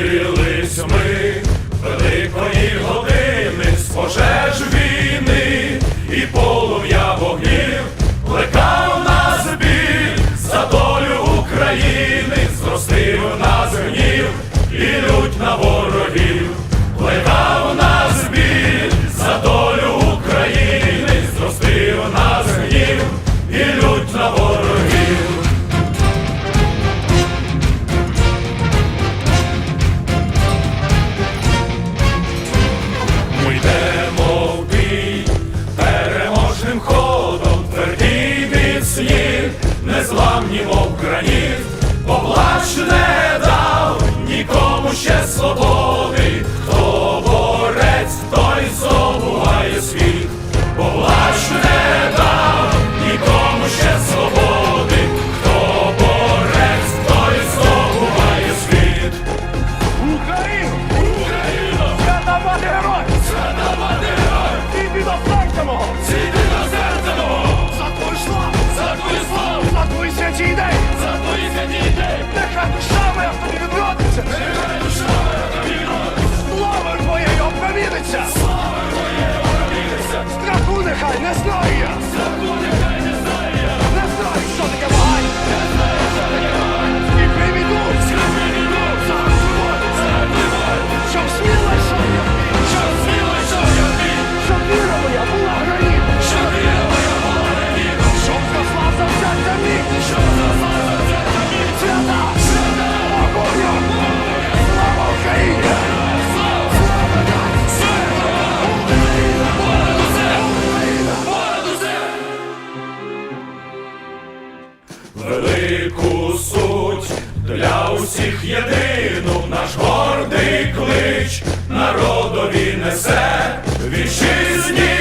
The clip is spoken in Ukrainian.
Дивились ми великої години з пожеж війни і по. не зламні, мов граніт, поплач не дав нікому ще свободу. усіх єдину наш гордий клич народові несе вітчизні.